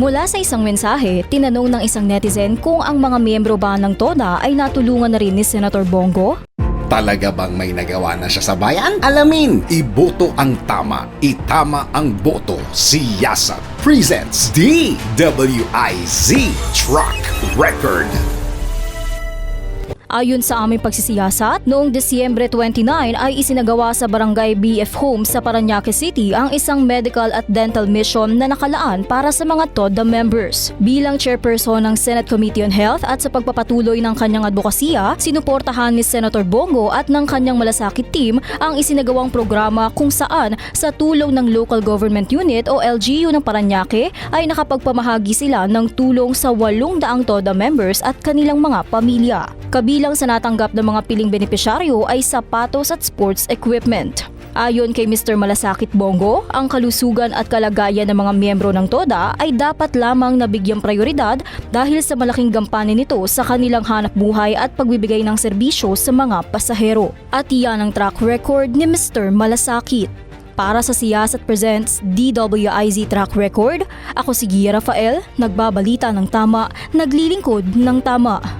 Mula sa isang mensahe, tinanong ng isang netizen kung ang mga miyembro ba ng TODA ay natulungan na rin ni Senator Bongo. Talaga bang may nagawa na siya sa bayan? Alamin! Iboto ang tama. Itama ang boto. Siyasat presents DWIZ Truck Record. Ayon sa aming pagsisiyasat, noong Desyembre 29 ay isinagawa sa Barangay BF Home sa Paranaque City ang isang medical at dental mission na nakalaan para sa mga TODA members. Bilang chairperson ng Senate Committee on Health at sa pagpapatuloy ng kanyang advokasya, sinuportahan ni Senator Bongo at ng kanyang malasakit team ang isinagawang programa kung saan sa tulong ng Local Government Unit o LGU ng Paranaque ay nakapagpamahagi sila ng tulong sa 800 TODA members at kanilang mga pamilya. Kabilang sa natanggap ng mga piling benepisyaryo ay sapatos at sports equipment. Ayon kay Mr. Malasakit Bongo, ang kalusugan at kalagayan ng mga miyembro ng TODA ay dapat lamang nabigyang prioridad dahil sa malaking gampanin nito sa kanilang hanap buhay at pagbibigay ng serbisyo sa mga pasahero. At iyan ang track record ni Mr. Malasakit. Para sa Siyasat Presents DWIZ Track Record, ako si Gia Rafael, nagbabalita ng tama, naglilingkod ng tama.